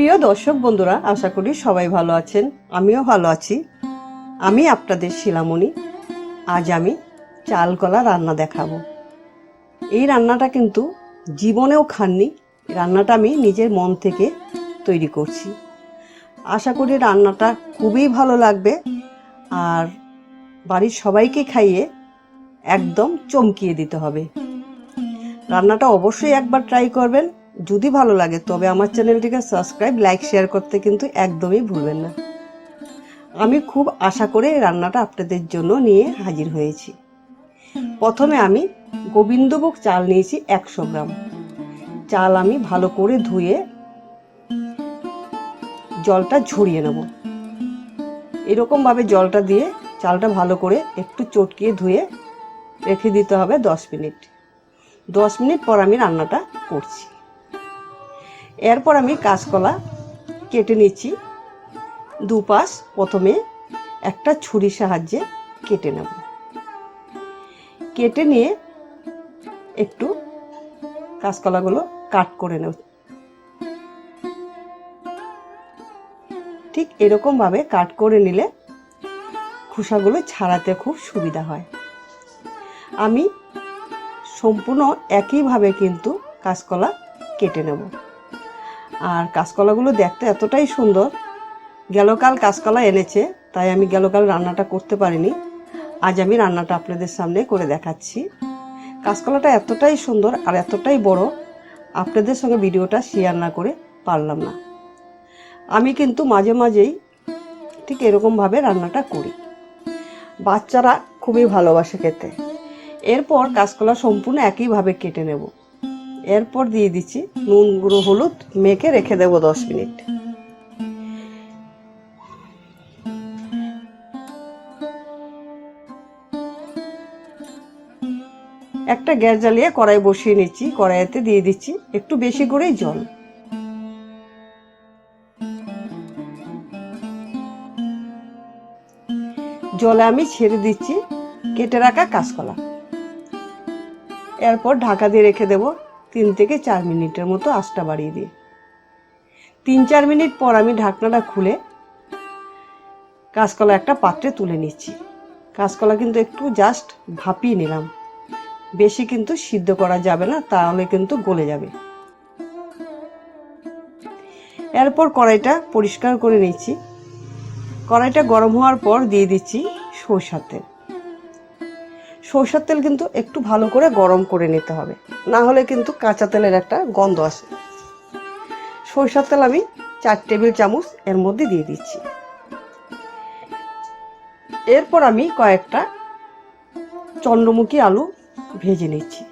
প্রিয় দর্শক বন্ধুরা, আশা করি সবাই ভালো আছেন। আমিও ভালো আছি। আমি আপনাদের শিলামণি। আজ আমি চাল কলা রান্না দেখাবো। এই রান্নাটা কিন্তু জীবনেও খাননি। রান্নাটা আমি নিজের মন থেকে তৈরি করছি। আশা করি রান্নাটা খুবই ভালো লাগবে আর বাড়ির সবাইকে খাইয়ে একদম চমকিয়ে দিতে হবে। রান্নাটা অবশ্যই একবার ট্রাই করবেন। যদি ভালো লাগে, তবে আমার চ্যানেলটিকে সাবস্ক্রাইব লাইক শেয়ার করতে কিন্তু একদমই ভুলবেন না। আমি খুব আশা করে রান্নাটা আপনাদের জন্য নিয়ে হাজির হয়েছি। প্রথমে আমি গোবিন্দভোগ চাল নিয়েছি একশো গ্রাম। চাল আমি ভালো করে ধুয়ে জলটা ঝরিয়ে নেব। এরকমভাবে জলটা দিয়ে চালটা ভালো করে একটু চটকিয়ে ধুয়ে রেখে দিতে হবে দশ মিনিট। দশ মিনিট পর আমি রান্নাটা করছি। এরপর আমি কাঁচকলা কেটে নিচ্ছি। দুপাশ প্রথমে একটা ছুরির সাহায্যে কেটে নেব। কেটে নিয়ে একটু কাঁচকলাগুলো কাট করে নেব। ঠিক এরকমভাবে কাট করে নিলে খোসাগুলো ছাড়াতে খুব সুবিধা হয়। আমি সম্পূর্ণ একইভাবে কিন্তু কাঁচকলা কেটে নেব। আর কাঁচকলাগুলো দেখতে এতটাই সুন্দর। গেলকাল কাঁচকলা এনেছে, তাই আমি গেলকাল রান্নাটা করতে পারিনি। আজ আমি রান্নাটা আপনাদের সামনে করে দেখাচ্ছি। কাঁচকলাটা এতটাই সুন্দর আর এতটাই বড়, আপনাদের সঙ্গে ভিডিওটা শেয়ার না করে পারলাম না। আমি কিন্তু মাঝে মাঝেই ঠিক এরকমভাবে রান্নাটা করি। বাচ্চারা খুবই ভালোবাসে খেতে। এরপর কাঁচকলা সম্পূর্ণ একইভাবে কেটে নেব। এরপর দিয়ে দিচ্ছি নুন গুঁড়ো হলুদ, মেখে রেখে দেবো দশ মিনিট। একটা গ্যাস জ্বালিয়ে কড়াই বসিয়ে নিচ্ছি, কড়াইতে দিয়ে দিচ্ছি একটু বেশি করেই জল। জলে আমি ছেড়ে দিচ্ছি, কেটে রাখা কাঁচকলা। এরপর ঢাকা দিয়ে রেখে দেব তিন থেকে চার মিনিটের মতো আঁচটা বাড়িয়ে দিয়ে তিন চার মিনিট পর আমি ঢাকনাটা খুলে কাঁচকলা একটা পাত্রে তুলে নিচ্ছি। কাঁচকলা কিন্তু একটু জাস্ট ভাপিয়ে নিলাম। বেশি কিন্তু সিদ্ধ করা যাবে না, তাহলে কিন্তু গলে যাবে। এরপর কড়াইটা পরিষ্কার করে নিচ্ছি। কড়াইটা গরম হওয়ার পর দিয়ে দিচ্ছি সরষার তেল। সরষার তেল কিন্তু একটু ভালো করে গরম করে নিতে হবে। না হলে কিন্তু কাঁচা তেলের একটা গন্ধ আসে। সরষার তেল আমি চার টেবিল চামচ এর মধ্যে দিয়ে দিচ্ছি। এরপর আমি কয়েকটা চন্দ্রমুখী আলু ভেজে নিচ্ছি।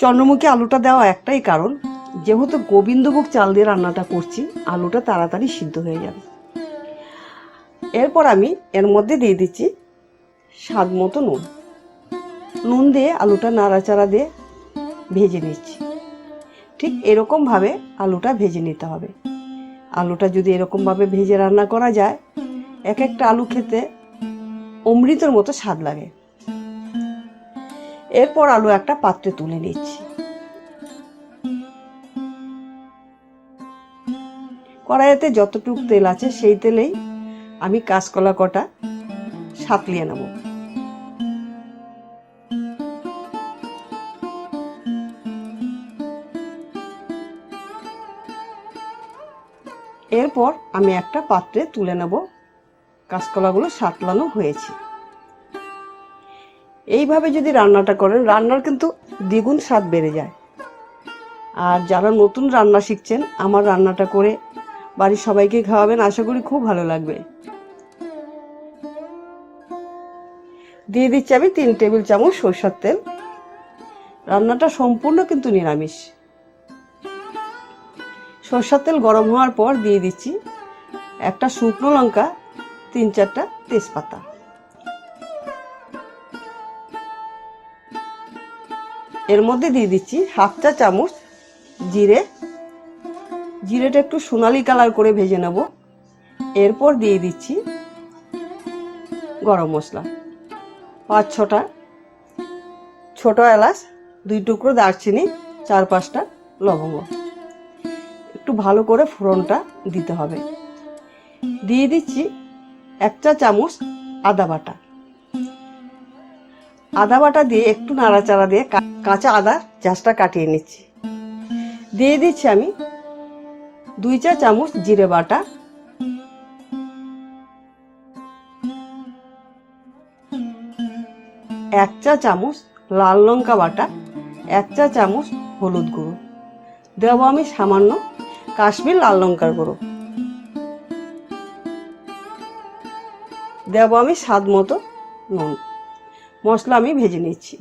চন্দ্রমুখী আলুটা দেওয়া একটাই কারণ, যেহেতু গোবিন্দভোগ চাল দিয়ে রান্নাটা করছি, আলুটা তাড়াতাড়ি সিদ্ধ হয়ে যাবে। এরপর আমি এর মধ্যে দিয়ে দিচ্ছি স্বাদ মতো নুন। নুন দিয়ে আলুটা নাড়াচাড়া দিয়ে ভেজে নিচ্ছি। ঠিক এরকমভাবে আলুটা ভেজে নিতে হবে। আলুটা যদি এরকমভাবে ভেজে রান্না করা যায় এক একটা আলু খেতে অমৃতের মতো স্বাদ লাগে। এরপর আলু একটা পাত্রে তুলে নিচ্ছি। কড়াইতে যতটুকু তেল আছে সেই তেলেই আমি কাঁচকলা কটা সাতলিয়ে নেব। এরপর আমি একটা পাত্রে তুলে নেব। কাঁচকলাগুলো সাতলানো হয়েছে। এইভাবে যদি রান্নাটা করেন, রান্নার কিন্তু দ্বিগুণ স্বাদ বেড়ে যায়। আর যারা নতুন রান্না শিখছেন, আমার রান্নাটা করে বাড়ির সবাইকে খাওয়াবেন, আশা করি খুব ভালো লাগবে। দিয়ে দিচ্ছি আমি তিন টেবিল চামচ সরষার তেল। রান্নাটা সম্পূর্ণ কিন্তু নিরামিষ। সরষার তেল গরম হওয়ার পর দিয়ে দিচ্ছি একটা শুকনো লঙ্কা, তিন চারটা তেজপাতা। এর মধ্যে দিয়ে দিচ্ছি হাফ চা চামচ জিরে। জিরেটা একটু সোনালি কালার করে ভেজে নেব। এরপর দিয়ে দিচ্ছি গরম মশলা। পাঁচ ছটা ছোট এলাচ, দুই টুকরো দারচিনি, চার পাঁচটা লবঙ্গ। একটু ভালো করে ফোড়নটা দিতে হবে। দিয়ে দিচ্ছি এক চা চামচ আদা বাটা। আদা বাটা দিয়ে একটু নাড়াচাড়া দিয়ে কাঁচা আদা চাষটা কাটিয়ে নিচ্ছি। দিয়ে দিচ্ছি আমি দুই চা চামচ জিরে বাটা। এক চা চামচ লাল লঙ্কা বাটা। এক চা চামচ হলুদ গুঁড়ো। দেবো আমি সামান্য কাশ্মীর লাল লঙ্কার গুঁড়ো। দেব আমি স্বাদ মতো নুন। মশলা আমি ভেজে নিচ্ছি।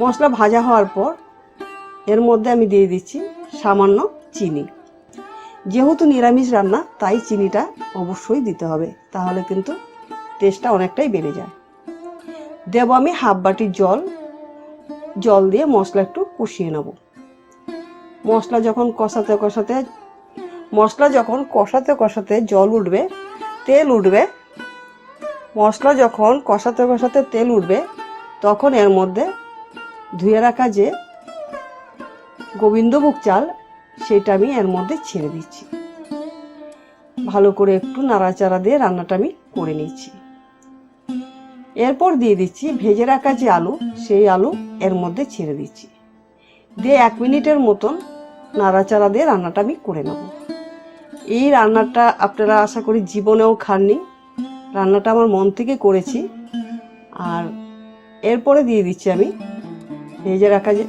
মশলা ভাজা হওয়ার পর এর মধ্যে আমি দিয়ে দিচ্ছি সামান্য চিনি। যেহেতু নিরামিষ রান্না, তাই চিনিটা অবশ্যই দিতে হবে, তাহলে কিন্তু টেস্টটা অনেকটাই বেড়ে যায়। দেব আমি হাফ বাটি জল জল দিয়ে মশলা একটু কষিয়ে নেব। মশলা যখন কষাতে কষাতে, মশলা যখন কষাতে কষাতে জল উঠবে, তেল উঠবে, মশলা যখন কষাতে কষাতে তেল উঠবে, তখন এর মধ্যে ধুয়ে রাখা যে গোবিন্দভোগ চাল, সেটা আমি এর মধ্যে ছেড়ে দিচ্ছি। ভালো করে একটু নাড়াচাড়া দিয়ে রান্নাটা আমি করে নিচ্ছি। এরপর দিয়ে দিচ্ছি ভেজে রাখা যে আলু, সেই আলু এর মধ্যে ছেড়ে দিচ্ছি। দিয়ে এক মিনিটের মতন নাড়াচাড়া দিয়ে রান্নাটা আমি করে নেব। এই রান্নাটা আপনারা আশা করি জীবনেও খাননি। রান্নাটা আমার মন থেকে করেছি। আর এরপরে দিয়ে দিচ্ছি আমি, ভেজে রাখা যে,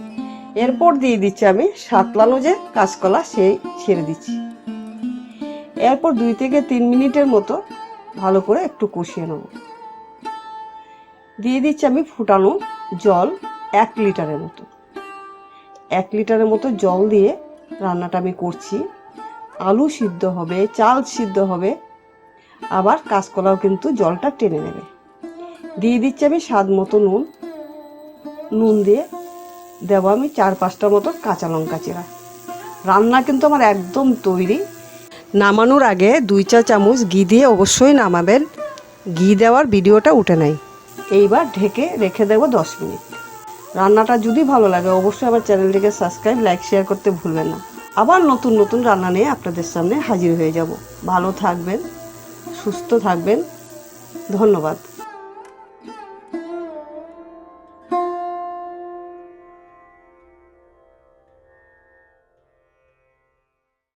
এরপর দিয়ে দিচ্ছি আমি সাতলানো যে কাঁচকলা সেই ছেড়ে দিচ্ছি। এরপর দুই থেকে তিন মিনিটের মতো ভালো করে একটু কষিয়ে নেব। দিয়ে দিচ্ছি আমি ফুটানো জল এক লিটারের মতো। এক লিটারের মতো জল দিয়ে রান্নাটা আমি করছি। আলু সিদ্ধ হবে, চাল সিদ্ধ হবে। আবার কাঁচকলাও কিন্তু জলটা টেনে নেবে। দিয়ে দিচ্ছি আমি স্বাদ মতো নুন। নুন দিয়ে দেবো আমি চার পাঁচটার মতো কাঁচা লঙ্কা চেরা। রান্না কিন্তু আমার একদম তৈরি। নামানোর আগে দুই চা চামচ ঘি দিয়ে অবশ্যই নামাবেন। ঘি দেওয়ার ভিডিওটা উঠে নেয় এইবার ঢেকে রেখে দেবো দশ মিনিট। রান্নাটা যদি ভালো লাগে, অবশ্যই আমার চ্যানেলটিকে সাবস্ক্রাইব লাইক শেয়ার করতে ভুলবেন না। আবার নতুন নতুন রান্না নিয়ে আপনাদের সামনে হাজির হয়ে যাব। ভালো থাকবেন, সুস্থ থাকবেন। ধন্যবাদ।